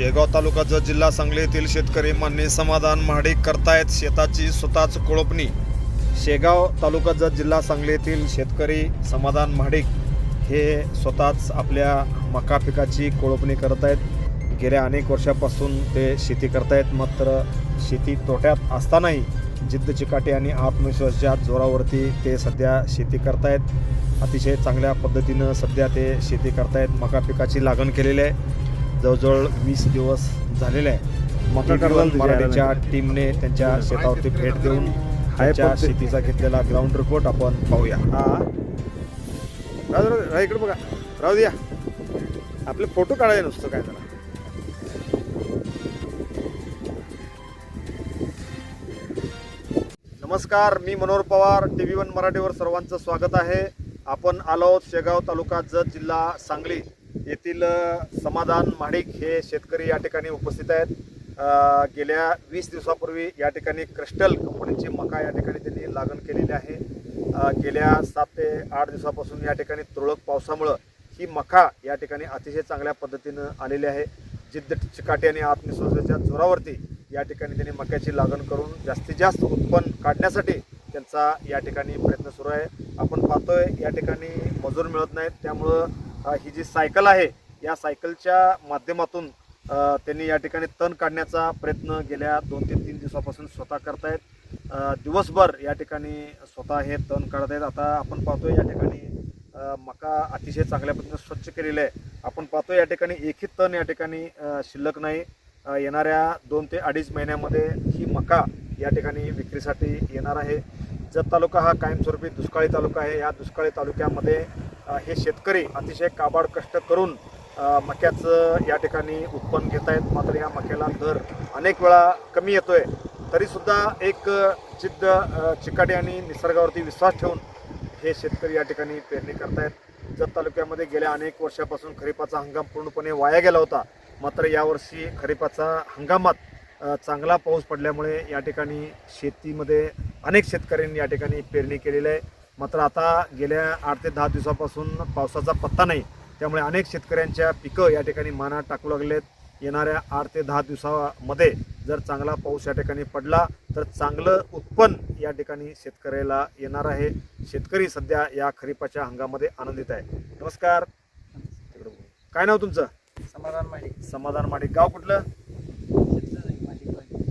शेगाव तालुका जत जिल्हा सांगली येथील शेतकरी मान्य समाधान महाडिक करतायत शेताची स्वतःच कोळपणी. शेगाव तालुका जत जिल्हा सांगली येथील शेतकरी समाधान महाडिक हे स्वतःच आपल्या मका पिकाची कोळपणी करत आहेत गेल्या अनेक वर्षापासून ते शेती करतायत मात्र शेती तोट्यात असतानाही जिद्द चिकाटी आणि आत्मविश्वासाच्या जोरावरती ते सध्या शेती करतायत. अतिशय चांगल्या पद्धतीनं सध्या ते शेती करतायत. मका पिकाची लागण केलेली आहे. जवळजवळ वीस दिवस झालेले आहे. मराठीच्या टीमने त्यांच्या शेतावरती भेट देऊन त्यांच्या शेतीचा घेतलेला ग्राउंड रिपोर्ट आपण पाहूया. हा. इकडे बघा. राहू द्या आपले फोटो काढायचे नुसतं काय जरा. नमस्कार मी Manohar Pawar T V one मराठीवर सर्वांचं स्वागत आहे. आपण आलो शेगाव तालुका जत जिल्हा सांगली. येथील समाधान माणिक हे शेतकरी या ठिकाणी उपस्थित आहेत. गेल्या वीस दिवसापूर्वी या ठिकाणी क्रिस्टल कंपनीची मका या ठिकाणी त्यांनी लागण केलेली आहे. गेल्या सात ते आठ दिवसापासून या ठिकाणी तुरळक पावसामुळं ही मका या ठिकाणी अतिशय चांगल्या पद्धतीनं आलेली आहे. जिद्द चिकाटी आणि आत्मविश्वासाच्या जोरावरती या ठिकाणी त्यांनी मक्याची लागण करून जास्तीत जास्त उत्पन्न काढण्यासाठी त्यांचा या ठिकाणी प्रयत्न सुरू आहे. आपण पाहतोय या ठिकाणी मजूर मिळत नाहीत. त्यामुळं ही जी सायकल आहे या सायकलच्या माध्यमातून त्यांनी या ठिकाणी तण काढण्याचा प्रयत्न गेल्या दोन ते तीन दिवसापासून स्वतः करतायत. दिवसभर या ठिकाणी स्वतः हे तण काढत आहेत. आता आपण पाहतोय या ठिकाणी मका अतिशय चांगल्या पद्धतीने स्वच्छ केलेलं आहे. आपण पाहतो या ठिकाणी एकही तण या ठिकाणी शिल्लक नाही. येणाऱ्या दोन ते अडीच महिन्यामध्ये ही मका या ठिकाणी विक्रीसाठी येणार आहे. जत तालुका हा कायमस्वरूपी दुष्काळी तालुका आहे. या दुष्काळी तालुक्यामध्ये हे शेतकरी अतिशय काबाड कष्ट करून मक्याचं या ठिकाणी उत्पन्न घेत आहेत. मात्र या मक्याला दर अनेक वेळा कमी येतोय. तरीसुद्धा एक जिद्द चिकाटी आणि निसर्गावरती विश्वास ठेवून हे शेतकरी या ठिकाणी पेरणी करतायत. जत तालुक्यामध्ये गेल्या अनेक वर्षापासून खरीपाचा हंगाम पूर्णपणे वाया गेला होता. मात्र यावर्षी खरीपाचा हंगामात चांगला पाऊस पडल्यामुळे या ठिकाणी शेतीमध्ये अनेक शेतकऱ्यांनी या ठिकाणी पेरणी केलेली आहे. मात्र आता गेल्या आठ ते दहा दिवसापासून पावसाचा पत्ता नाही. त्यामुळे अनेक शेतकऱ्यांच्या पिकं या ठिकाणी मानात टाकू लागलेत. येणाऱ्या आठ ते दहा दिवसामध्ये जर चांगला पाऊस या ठिकाणी पडला तर चांगलं उत्पन्न या ठिकाणी शेतकऱ्याला येणार आहे. शेतकरी सध्या या खरीपाच्या हंगामध्ये आनंदित आहे. नमस्कार. काय नाव तुमचं? समाधान माडी समाधान माडिक गाव कुठलं?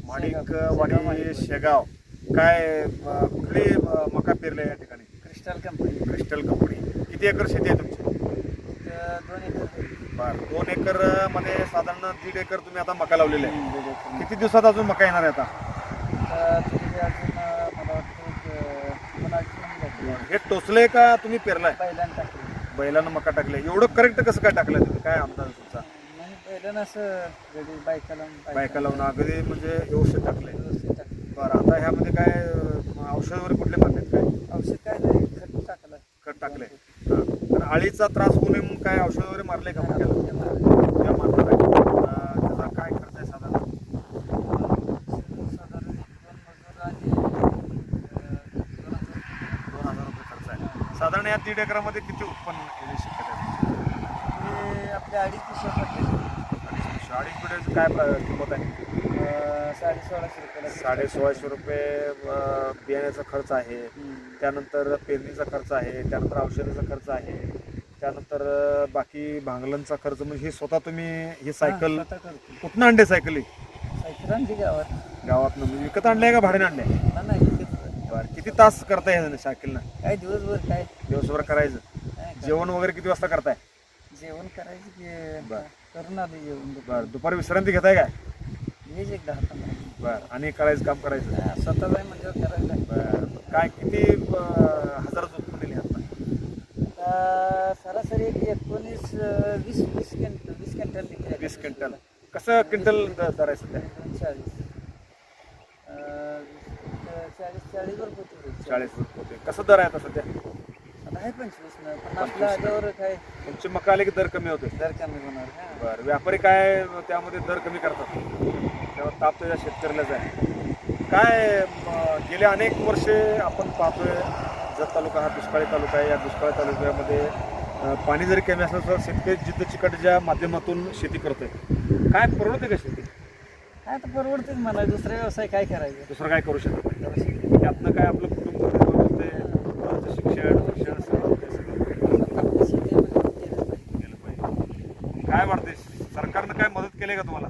माडिक वाडी शेगाव. काय कुठली मका पेरले या ठिकाणी? क्रिस्टल कंपनी क्रिस्टल कंपनी किती एकर शेती आहे तुमची? दोन एकर. बर. दोन एकरमध्ये साधारण दीड एकर तुम्ही आता मका लावलेली आहे. दीड एकर. किती दिवसात अजून मका येणार आहे आता? तर तरी अजून अं, मला वाटतं एक, अं, दोन अडीच महिने जातील. हे टोचलंय का तुम्ही पेरलाय? पहिल्यांदा टाकलं बैलानं मका टाकले एवढं करेक्ट कसं काय टाकलंय तुम्ही? काय अंदाज आहे तुमचा? नाही असं बायका लावून बायका लावून अगदी म्हणजे व्यवस्थित टाकलंय. व्यवस्थित टाकलं बरं आता ह्यामध्ये काय अं, औषध वगैरे कुठले मारलेत काय औषध काय नाही खत टाकलं खत टाकले अळीचा त्रास होऊ नये म्हणून काय औषध वगैरे मारले का त्याचा काय खर्च आहे साधारण? साधारण दोन हजार रुपये खर्च आहे. साधारण या दीड एकरामध्ये किती उत्पन्न येण्याची शक्यता आहे आपल्या अडीच पिशव्या पडले अडीच पिढ्याची काय किंमत आहे? साडे सोळाशे रुपयाला साडे सोळाशे रुपये बियाण्याचा खर्च आहे. त्यानंतर पेरणीचा खर्च आहे. त्यानंतर औषधाचा खर्च आहे. त्यानंतर अं, बाकी भांगलांचा खर्च म्हणजे हे स्वतः तुम्ही ही सायकल स्वतः करतो कुठनं आणले सायकल? ही सायकल गावात. गावात म्हणजे विकत आणले का भाड्याने आणले ना नाही. बरं किती तास करताय ह्यानं सायकलनं? काय दिवसभर काय? दिवसभर करायचं? काय कर- जेवण वगैरे किती वाजता करताय? जेवण करायचं की बर. करून आलो जेवण. बरं दुपारी विश्रांती घेताय काय? हेच एक दहा पंधरा बरं आणि करायचं काम करायचं? हा, स्वतः जाय म्हणजे करायला बरं काय किती अं, हजाराचं उत्पन्न लिहा सरासरी एक एकोणीस वीस वीस क्विंटल वीस क्विंटल निघाले. वीस क्विंटल. कसं क्विंटल दर आहे सध्या? चाळीस. वीस चाळीसवर होईल चाळीस होते कसं दर आहे आता सध्या? आता आहे पंचवीस न पंचवीस. ला आल्यावर काय? तुमची मका आले की दर कमी होते दर कमी होणार हा. बरं व्यापारी काय त्यामध्ये दर कमी करतात? तेव्हा ताप त्याच्या शेतकऱ्यालाच आहे काय म, गेले अनेक वर्षे आपण पाहतोय जत तालुका हा दुष्काळी तालुका आहे. या दुष्काळी तालुक्यामध्ये पाणी जरी कमी असलं तर शेतकरी जिद्द चिकटच्या माध्यमातून शेती करतोय. काय परवडते का शेती? काय आता परवडतेच मला दुसरा व्यवसाय काय करायचं? दुसरं काय करू शकत नाही. त्यातनं काय आपलं कुटुंब होते शिक्षण शिक्षण सगळं ते सगळं काय वाटते सरकारनं काय मदत केली का तुम्हाला?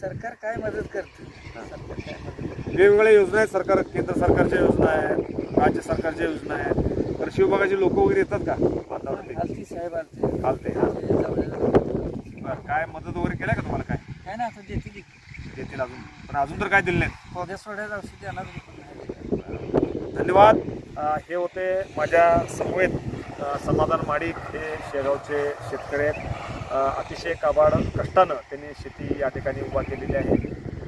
सरकार काय मदत करते? सरकार काय मदत करते वेगवेगळ्या योजना आहेत. सरकार केंद्र सरकारच्या योजना आहेत. राज्य सरकारच्या योजना आहेत. कृषी विभागाचे लोक वगैरे येतात का? आलती साहेब आलते चालते. बरं काय मदत वगैरे केल्या का तुम्हाला काय? काय ना आता देते की. देतील अजून. पण अजून तर काय दिले नाहीत? पौध्या सोडायला औषध देणार पण नाही. धन्यवाद. अ, हे होते माझ्या समवेत अ, समाधान माडिक हे शेगावचे शेतकरी आहेत. अ, अतिशय काबाड कष्टानं त्यांनी शेती या ठिकाणी उभा केलेली आहे.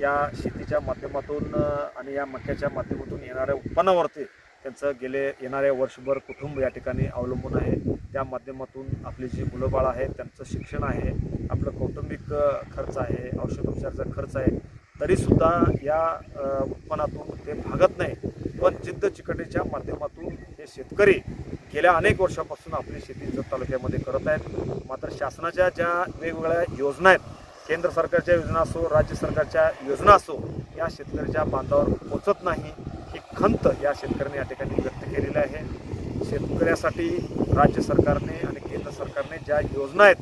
या शेतीच्या माध्यमातून अ, आणि या मक्याच्या माध्यमातून येणाऱ्या उत्पन्नावरती त्यांचं गेले येणाऱ्या वर्षभर कुटुंब या ठिकाणी अवलंबून आहे. त्या माध्यमातून आपली जी मुलं बाळ आहेत त्यांचं शिक्षण आहे आपलं कौटुंबिक खर्च आहे औषधोपचारचा खर्च आहे तरीसुद्धा या उत्पन्नातून ते भागत नाही. पण जिद्द चिकटीच्या माध्यमातून हे शेतकरी गेल्या अनेक वर्षापासून आपली शेती जत तालुक्यामध्ये करत आहेत. मात्र शासनाच्या ज्या वेगवेगळ्या योजना आहेत केंद्र सरकारच्या योजना असो राज्य सरकारच्या योजना असो या शेतकऱ्याच्या बांधावर पोचत नाही. खंत या शेतकऱ्याने या ठिकाणी व्यक्त केलेली आहे. शेतकऱ्यासाठी राज्य सरकारने आणि केंद्र सरकारने ज्या योजना आहेत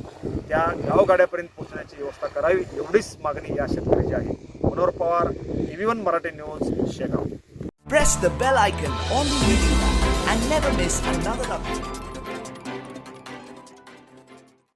त्या गावगाड्यापर्यंत पोहोचण्याची व्यवस्था करावी एवढीच मागणी या शेतकऱ्याची आहे. Manohar Pawar T V one Marathi news Shegaon. Press the bell icon on the YouTube app and never miss another update.